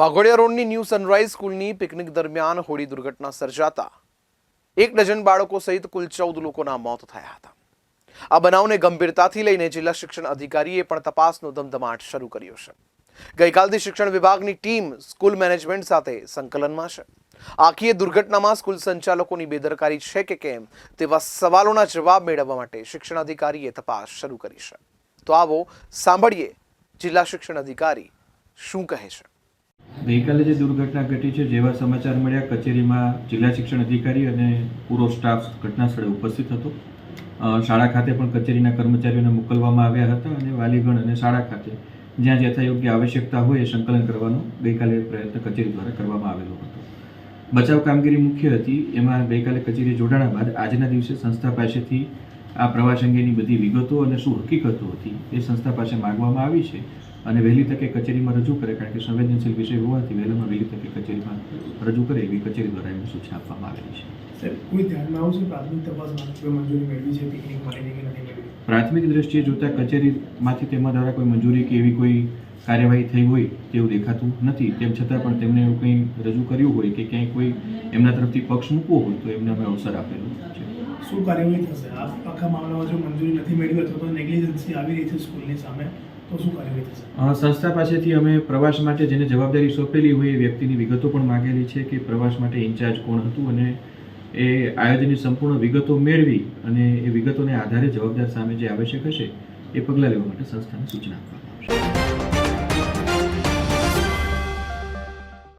વાઘોડિયા રોડની new sunrise સ્કૂલની picnic દરમિયાન હોળી દુર્ઘટના સર્જાતા. એક ડઝન બાળકો સહિત કુલ ચૌદ લોકોના મોત થયા હતા. આ બનાવને ગંભીરતાથી લઈને જિલ્લા શિક્ષણ અધિકારીએ પણ તપાસનો ધમધમાટ શરૂ કર્યો છે. ગઈકાલથી શિક્ષણ વિભાગની ટીમ સ્કૂલ મેનેજમેન્ટ સાથે સંકલનમાં છે. આખી દુર્ઘટનામાં સ્કૂલ સંચાલકોની બેદરકારી છે કે કેમ તેવા સવાલોના જવાબ મેળવવા માટે શિક્ષણ અધિકારીએ તપાસ શરૂ કરી છે. તો આવો સાંભળીએ જિલ્લા શિક્ષણ અધિકારી શું કહે છે. ગઈકાલે જે દુર્ઘટના ઘટી છે, જેવા સમાચાર મળ્યા, કચેરીમાં જિલ્લા શિક્ષણ અધિકારી અને પૂરો સ્ટાફ ઘટના સ્થળે ઉપસ્થિત હતો. શાળા ખાતે પણ કચેરીના કર્મચારીઓને મોકલવામાં આવ્યા હતા અને વાલીગણ અને શાળા ખાતે જ્યાં યથાયોગ્ય આવશ્યકતા હોય એ સંકલન કરવાનો ગઈકાલે પ્રયત્ન કચેરી દ્વારા કરવામાં આવેલો હતો. બચાવ કામગીરી મુખ્ય હતી. એમાં ગઈકાલે કચેરી જોડાણા બાદ આજના દિવસે સંસ્થા પાસેથી આ પ્રવાસ અંગેની બધી વિગતો અને શું હકીકતો હતી એ સંસ્થા પાસે માગવામાં આવી છે. અને વહેલી તકે કચેરીમાં રજૂ કરે કારણ કે સંવેદનશીલ વિષય હોવાથી વહેલામાં વહેલી તકે કચેરીમાં રજૂ કરે એવી કચેરી દ્વારા એમને સૂચના આપવામાં આવેલી છે. સર કોઈ ધ્યાનમાં આવશે પ્રાથમિક તપાસમાં મંજૂરી મેળવી છે? પિકનિક માટેની કે નથી મેળવી? પ્રાથમિક દ્રષ્ટિએ જોતા કચેરીમાંથી તેમાં દ્વારા કોઈ મંજૂરી કે એવી કોઈ કાર્યવાહી થઈ હોય તેવું દેખાતું નથી. તેમ છતાં પણ તેમણે એવું કંઈ રજૂ કર્યું હોય કે ક્યાંય કોઈ એમના તરફથી પક્ષ મૂકવો હોય તો એમને અમે અવસર આપેલો છે. શું કાર્યવાહી થશે? આ આખા મામલામાં જો મંજૂરી નથી મેળવી અથવા તો નેગ્લિજન્સી આવી રહી છે સ્કૂલની સામે તો શું કાર્યવાહી સંસ્થા પાસેથી અમે પ્રવાસ માટે જેને જવાબદારી સોંપેલી હોય એ વ્યક્તિની વિગતો પણ માગેલી છે કે પ્રવાસ માટે ઇન્ચાર્જ કોણ હતું અને એ આયોજનની સંપૂર્ણ વિગતો મેળવી અને એ વિગતોને આધારે જવાબદાર સામે જે આવશ્યક હશે એ પગલાં લેવા માટે સંસ્થાને સૂચના આપવામાં આવશે.